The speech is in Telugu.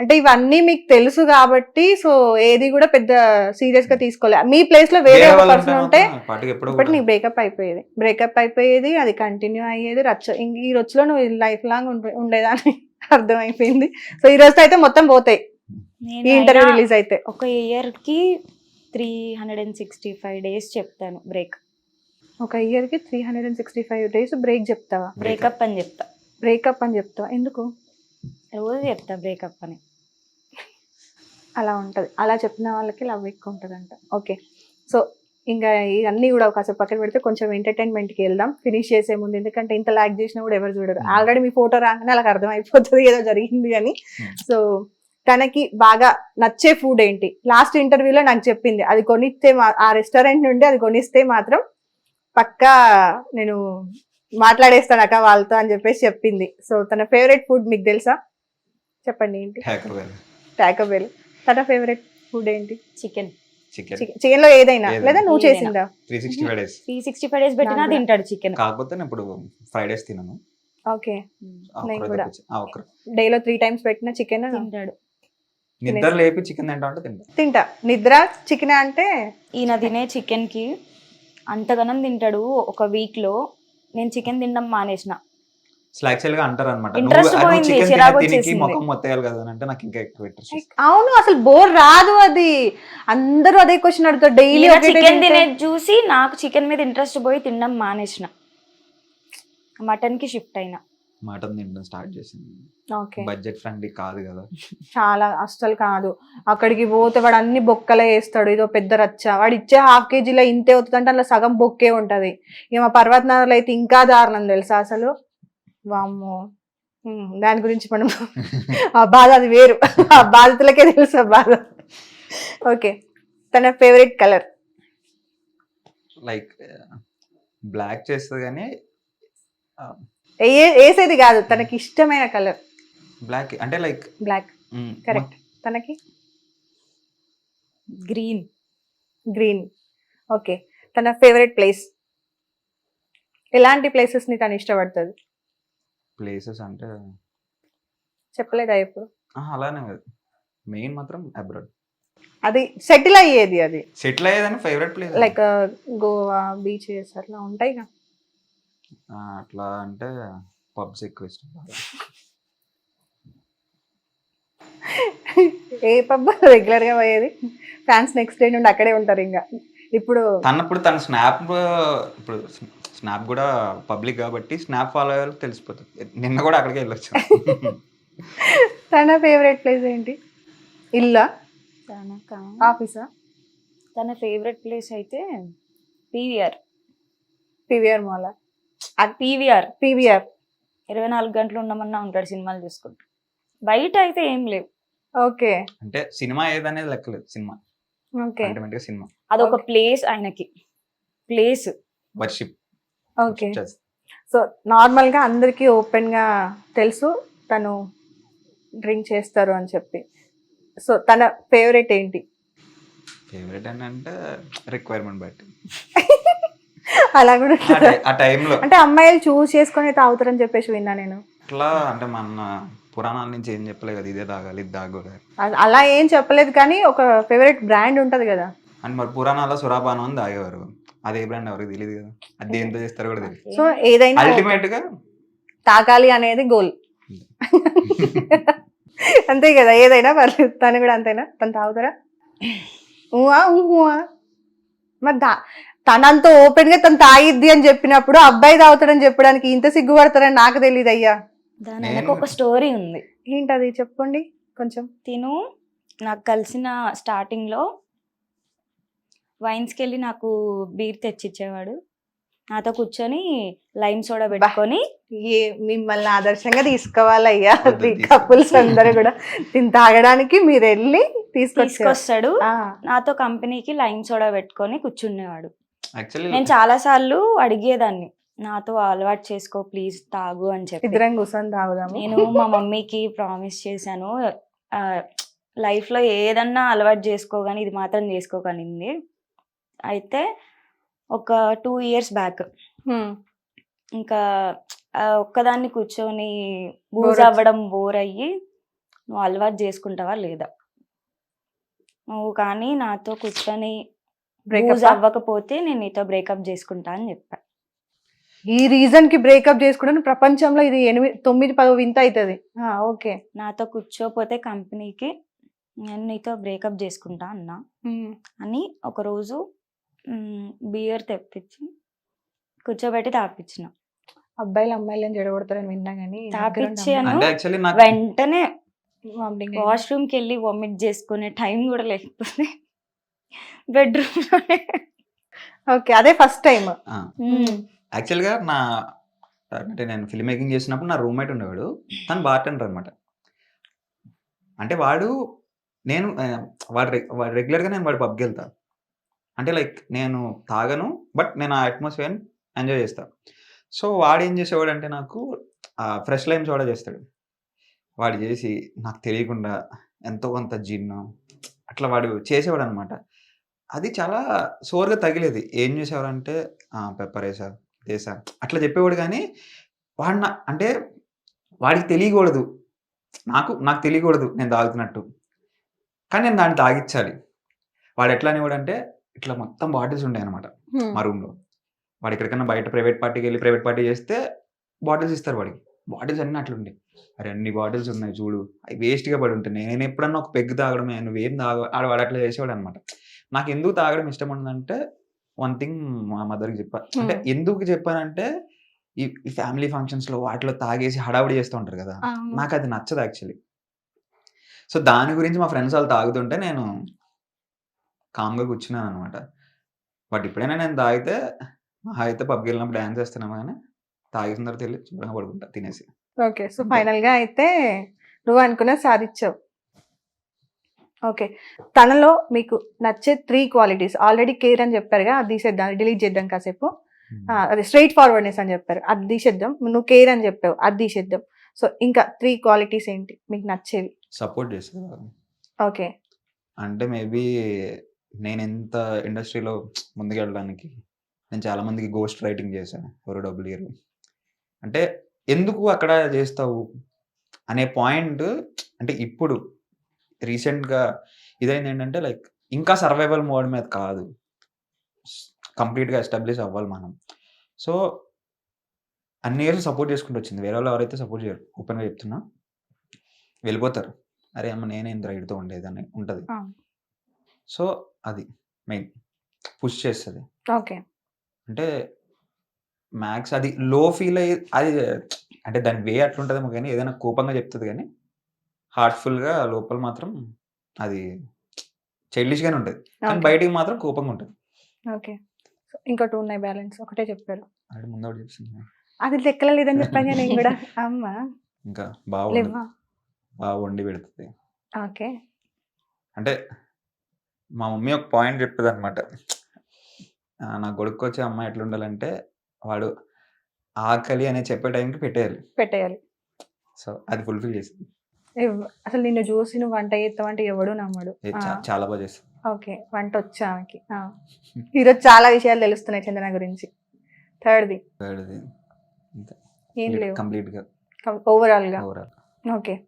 అంటే ఇవన్నీ మీకు తెలుసు కాబట్టి సో ఏది కూడా పెద్ద సీరియస్గా తీసుకోలే. మీ ప్లేస్లో వేరే ఒక పర్సన్ ఉంటే ఇప్పటి నీకు బ్రేకప్ అయిపోయేది. బ్రేకప్ అయిపోయేది అది కంటిన్యూ అయ్యేది రచ్చ ఈ రోజులో నువ్వు లైఫ్ లాంగ్ ఉండే- ఉండేదాన్ని అర్థమైపోయింది. సో ఈ రోజుతో అయితే మొత్తం పోతాయి. ఈ నేను ఇంటర్వ్యూ రిలీజ్ అయితే. ఒక ఇయర్కి three hundred and sixty five days చెప్తాను బ్రేక్ ఒక ఇయర్కి three hundred and sixty five days break చెప్తావా? బ్రేకప్ అని చెప్తా. బ్రేకప్ అని చెప్తావా? ఎందుకు? రోజు చెప్తా బ్రేకప్ అని. అలా ఉంటది. అలా చెప్పిన వాళ్ళకి లవ్ ఎక్కువ ఉంటదంట. ఓకే సో ఇంకా ఇవన్నీ కూడా కాసేపు పక్కన పెడితే కొంచెం entertainment కి వెళ్దాం. ఫినిష్ చేసే ముందు ఎందుకంటే ఇంత లాగ్ చేసినా కూడా ఎవరు చూడరు. Hmm. ఆల్రెడీ మీ ఫోటో రాగానే వాళ్ళకి అర్థమైపోతుంది ఏదో జరిగింది అని. Hmm. సో తనకి బాగా నచ్చే ఫుడ్ ఏంటి? లాస్ట్ ఇంటర్వ్యూలో నాకు చెప్పింది. అది కొనిస్తే మా- ఆ రెస్టారెంట్ నుండి అది కొనిస్తే మాత్రం పక్కా నేను మాట్లాడేస్తాను అక్క వాళ్ళతో అని చెప్పేసి చెప్పింది. సో తన ఫేవరెట్ ఫుడ్ మీకు తెలుసా? చెప్పండి ఏంటి? టాకోబెల్ తన ఫేవరెట్ ఫుడ్ ఏంటి? చికెన్ చికెన్లో ఏదైనా. లేదా నువ్వు. చేసిందా? Three sixty five days three sixty five days పెట్టినా. తింటాడు చికెన్ కాకపోతే నేను ఇప్పుడు ఫ్రైడేస్ తినను. ఓకే. ఆ నేను కూడా. డేలో త్రీ టైమ్స్ పెట్టిన చికెన్ తింటాడు. నిద్ర లేపి చికెన్ తింటా అంటే తింటా. తింటా. నిద్ర చికెన్ అంటే? ఈయన తినే చికెన్కి అంతగనం తింటాడు. ఒక వీక్లో నేను చికెన్ తినడం మానేసిన. అసలు యాక్చువల్గా అంటారు అనమాట. ముఖం మొత్తేయాలి కదా అంటే నాకు ఇంకా ఎక్కువ ఇంట్రెస్ట్ అవును అసలు బోర్ రాదు అది. అందరూ అదే క్వశ్చన్ అడుగుతారు. డైలీ చికెన్ తినేది చూసి నాకు చికెన్ మీద ఇంట్రెస్ట్ పోయి తినడం మానేసిన. మటన్కి షిఫ్ట్ అయినా. మటన్ తినడం స్టార్ట్ చేసింది. ఓకే. బడ్జెట్ ఫ్రెండ్లీ కాదు కదా. చాలా అస్సలు కాదు. అక్కడికి పోతే వాడు అన్ని బొక్కలే వేస్తాడు. ఇదో పెద్ద రచ్చ. వాడు ఇచ్చే హాఫ్ కేజీలో ఇంతే అవుతుంది అంటే అందులో సగం బొక్కే ఉంటది. ఇక మా పర్వతనాథాలు అయితే ఇంకా దారుణం తెలుసా అసలు? వామ్మో. దాని గురించి మనం ఆ బాధ అది వేరు. ఆ బాధితులకే తెలుసు ఆ బాధ. ఓకే. తన ఫేవరెట్ కలర్? లైక్ బ్లాక్ చేస్తుంది కానీ వేసేది కాదు తనకి ఇష్టమైన కలర్. బ్లాక్ అంటే లైక్ బ్లాక్. కరెక్ట్. తనకి? గ్రీన్. గ్రీన్. ఓకే. తన ఫేవరెట్ ప్లేస్? ఎలాంటి ప్లేసెస్ని తను ఇష్టపడుతుంది? ప్లేసెస్ అంటే చెప్పలేదా ఎప్పుడు ఆ, అలానే కాదు మెయిన్ మాత్రం అబ్రాడ్. అది సెటిల్ అయ్యేది అది. Settle అయ్యేదని favourite place like Goa beaches అట్లా ఉంటాయి కదా. అట్లా అంటే పబ్స్ ఎక్కువ ఇష్టం ఏ పబ్ రెగ్యులర్గా పోయేది. ఫ్యాన్స్ నెక్స్ట్ డే నుండి అక్కడే ఉంటారు ఇంకా. ఇప్పుడు తనప్పుడు తన స్నాప్ ఇప్పుడు స్నాప్ కూడా పబ్లిక్ కాబట్టి స్నాప్ ఫాలో అయ్యే వాళ్ళకి తెలిసిపోతుంది. నిన్న కూడా అక్కడికే వెళ్ళొచ్చు. తన ఫేవరెట్ ప్లేస్ ఏంటి? ఇల్లా? తనక? ఆఫీసా తన ఫేవరెట్ ప్లేస్ అయితే PVR PVR mall PVR PVR ఇరవై నాలుగు గంటలు ఉండమన్నా ఉంటాడు సినిమాలు చూసుకుంటూ. బయట అయితే ఏం లేవు. ఓకే. అంటే సినిమా ఏదనేది లెక్కలేదు సినిమా. ఓకే. సినిమా. అదొక. ప్లేస్ ఆయనకి. ప్లేస్ వర్షిప్ ఓకే సో నార్మల్గా అందరికీ ఓపెన్గా తెలుసు తను డ్రింక్ చేస్తారు అని చెప్పి. సో తన ఫేవరెట్ ఏంటి? ఫేవరెట్ అని అంటే రిక్వైర్మెంట్ బట్టి. అలా కూడా ఆ టైంలో. అంటే అమ్మాయిలు చూస్ చేసుకొని తాగుతారని చెప్పేసి విన్నా నేను. అట్లా అంటే మన పురాణాల నుంచి ఏం చెప్పలేదు కదా ఇదే తాగాలి ఇది తాగకూడదు అ- అలా ఏం చెప్పలేదు కానీ ఒక ఫేవరెట్ బ్రాండ్ ఉంటది కదా. అని మరి పురాణాల్లో సురాపానం అని తాగేవారు. అదే బ్రాండ్ ఎవరికి తెలియదు కదా. అది దేంతో చేస్తారో కూడా తెలియదు సో ఏదైనా అల్టిమేట్గా తాగాలి అనేది గోల్ అంతే కదా ఏదైనా పర్లేదు. తను కూడా అంతేనా? తను తాగుతారా? ఊహా ఊహా మరి దా తనంత ఓపెన్గా తను తాగిద్ది అని చెప్పినప్పుడు అబ్బాయి తాగుతాడని చెప్పడానికి ఇంత సిగ్గుపడతారని నాకు తెలియదు అయ్యా. దాని వెనక ఒక స్టోరీ ఉంది. ఏంటది? చెప్పండి కొంచెం. తిను. నాకు కలిసిన స్టార్టింగ్లో వైన్స్కి వెళ్ళి నాకు బీర్ తెచ్చిచ్చేవాడు. నాతో కూర్చొని లైమ్ సోడా పెట్టుకొని ఏ మిమ్మల్ని ఆదర్శంగా తీసుకోవాలయ్యా. కపుల్స్ అందరూ కూడా. దీన్ని తాగడానికి మీరు వెళ్ళి తీసుకొచ్చారు. తీసుకొస్తాడు. నాతో కంపెనీకి లైమ్ సోడా పెట్టుకొని కూర్చునేవాడు యాక్చువల్లీ నేను చాలా సార్లు అడిగేదాన్ని నాతో అలవాటు చేసుకో ప్లీజ్ తాగు అని చెప్పి. ఇద్దరం కూర్చొని తాగుదాము. నేను మా మమ్మీకి ప్రామిస్ చేశాను. లైఫ్లో ఏదన్నా అలవాటు చేసుకోగాని ఇది మాత్రం చేసుకోకనింది అయితే ఒక టూ ఇయర్స్ బ్యాక్. ఇంకా ఒక్కదాన్ని కూర్చొని బూజ్ వచ్చి- అవ్వడం బోర్ అయ్యి నువ్వు అలవాటు చేసుకుంటావా లేదా? నువ్వు కానీ నాతో కూర్చొని బ్రేకప్ యూజ్ అవ్వకపోతే నేను నీతో బ్రేకప్ చేసుకుంటా అని చెప్పా. ఈ రీజన్కి బ్రేకప్ చేసుకోవడం ప్రపంచంలో ఇది ఎనిమిది తొమ్మిది పదో వింత అవుతుంది ఓకే. నాతో కూర్చోపోతే కంపెనీకి నేను నీతో బ్రేకప్ చేసుకుంటా అన్నా. అని ఒకరోజు బియర్ తెప్పించి కూర్చోబెట్టి తాపించిన అబ్బాయిలు అమ్మాయిలను జడగొడతారని విన్నా కానీ తాపిచ్చాను. అంటే యాక్చువల్లీ నాకు వెంటనే వామిటింగ్ వాష్రూమ్కి వెళ్ళి వామిట్ చేసుకునే టైం కూడా లేకపోతే బెడ్రూమ్లోనే ఓకే అదే ఫస్ట్ టైం యాక్చువల్గా నా అంటే నేను ఫిల్మ్ మేకింగ్ చేసినప్పుడు నా రూమ్మేట్ ఉండేవాడు. తను బార్టెండర్ అనమాట అంటే వాడు నేను వాడు వాడు రెగ్యులర్గా నేను వాడు పబ్కి వెళ్తా. అంటే లైక్ నేను తాగను బట్ నేను ఆ అట్మాస్ఫియర్ని ఎంజాయ్ చేస్తాను సో వాడు ఏం చేసేవాడు అంటే నాకు ఫ్రెష్ లైమ్ సోడా చేస్తాడు. వాడు చేసి నాకు తెలియకుండా ఎంతో కొంత జీర్ణం అట్లా వాడు చేసేవాడు అనమాట అది చాలా సోర్గా తగిలేది. ఏం చేసేవారంటే పెప్పర్ వేసా వేసా అట్లా చెప్పేవాడు కానీ వాడు నా అంటే వాడికి తెలియకూడదు. నాకు నాకు తెలియకూడదు నేను తాగుతున్నట్టు. కానీ నేను దాన్ని తాగించాలి వాడు ఎట్లా అనేవాడు అంటే ఇట్లా మొత్తం బాటిల్స్ ఉంటాయి అనమాట మా రూమ్లో వాడు ఎక్కడికైనా బయట ప్రైవేట్ పార్టీకి వెళ్ళి ప్రైవేట్ పార్టీ చేస్తే బాటిల్స్ ఇస్తారు వాడికి. బాటిల్స్ అన్నీ అట్లుండే అరే అన్ని బాటిల్స్ ఉన్నాయి చూడు. అవి వేస్ట్గా పడి ఉంటాయి నేను ఎప్పుడన్నా ఒక పెగ్ తాగడమే నువ్వేం తాగ ఆడ వాడు అట్లా చేసేవాడు అనమాట నాకు ఎందుకు తాగడం ఇష్టం ఉండదంటే వన్ థింగ్ మా మదర్కి చెప్పా. అంటే. ఎందుకు చెప్పానంటే ఈ ఈ ఫ్యామిలీ ఫంక్షన్స్లో వాటిలో తాగేసి హడావుడి చేస్తూ ఉంటారు కదా. నాకు అది నచ్చదు యాక్చువల్లీ సో దాని గురించి మా ఫ్రెండ్స్ వాళ్ళు తాగుతుంటే నేను కామ్గా కూర్చున్నాను అనమాట బట్ ఎప్పుడైనా నేను తాగితే మహా అయితే పబ్కి వెళ్ళినప్పుడు డ్యాన్స్ చేస్తున్నాము కానీ తాగిన తర్వాత వెళ్ళి శుభ్రంగా పడుకుంటా తినేసి. ఓకే. సో ఫైనల్గా అయితే నువ్వు అనుకున్న సాధించావు ఓకే. తనలో మీకు నచ్చే త్రీ క్వాలిటీస్ ఆల్రెడీ కేర్ అని చెప్పారుగా అది తీసేద్దాం డిలీట్ చేద్దాం కాసేపు. అది స్ట్రైట్ ఫార్వర్డ్నెస్ అని చెప్పారు. అది తీసేద్దాం నువ్వు కేర్ అని చెప్పావు అది తీసేద్దాం. సో ఇంకా త్రీ క్వాలిటీస్ ఏంటి మీకు నచ్చేవి? సపోర్ట్ చేస్తారు ఓకే. అంటే మేబీ నేను ఎంత ఇండస్ట్రీలో ముందుకెళ్ళడానికి నేను చాలా మందికి గోస్ట్ రైటింగ్ చేశాను ఎవరు డబ్బులు ఇయ్యరు అంటే ఎందుకు అక్కడ చేస్తావు అనే పాయింట్ అంటే ఇప్పుడు రీసెంట్గా ఇదైంది ఏంటంటే లైక్ ఇంకా సర్వైవల్ మోడ్ మీద కాదు. కంప్లీట్గా ఎస్టాబ్లిష్ అవ్వాలి మనం. సో అన్ని ఇయర్స్ సపోర్ట్ చేసుకుంటూ వచ్చింది. వేరే వాళ్ళు ఎవరైతే సపోర్ట్ చేయరు. ఓపెన్గా చెప్తున్నా. వెళ్ళిపోతారు. అరే అమ్మ నేనే ఇంత రైడ్తో ఉండేది అని ఉంటుంది సో అది మెయిన్ పుష్ చేస్తుంది. ఓకే. అంటే మ్యాక్స్ అది లో ఫీల్ అయ్యి అది అంటే దాని వే అట్లుంటుందేమో కానీ ఏదైనా కోపంగా చెప్తుంది కానీ హార్ట్ఫుల్గా లోపల మాత్రం అది చైల్డిష్గానే ఉంటుంది. కానీ. బయటికి మాత్రం కోపంగా ఉంటుంది. ఓకే. ఇంకా టూ ఉన్నాయి బ్యాలెన్స్. ఒకటే చెప్పారు. అది ముందు ఒకటి చెప్తుంది అది లెక్కల లేదని చెప్పాను నేను కూడా. అమ్మ. ఇంకా బాగా వండి- లేవా బాగా వండి పెడుతుంది. ఓకే. అంటే మా మమ్మీ ఒక పాయింట్ చెప్పేది అనమాట నా కొడుకు వచ్చే అమ్మాయి ఎట్లా ఉండాలంటే వాడు ఆకలి అనే చెప్పే టైంకి పెట్టేయాలి. పెట్టేయాలి. సో అది ఫుల్ఫిల్ చేసింది. ఎవ్- అసలు నిన్ను చూసి నువ్వు వంట చేస్తావు అంటే ఎవడు నమ్మడు. ఏ ఆ, చా- చాలా బాగా చేస్తుంది ఓకే వంట వచ్చా ఆమెకి? ఆ. ఈరోజు చాలా విషయాలు తెలుస్తున్నాయి చందన గురించి. థర్డ్ది. థర్డ్ది. ఏం లేవు. కంప్లీట్గా. ఓవరాల్గా. Overall okay.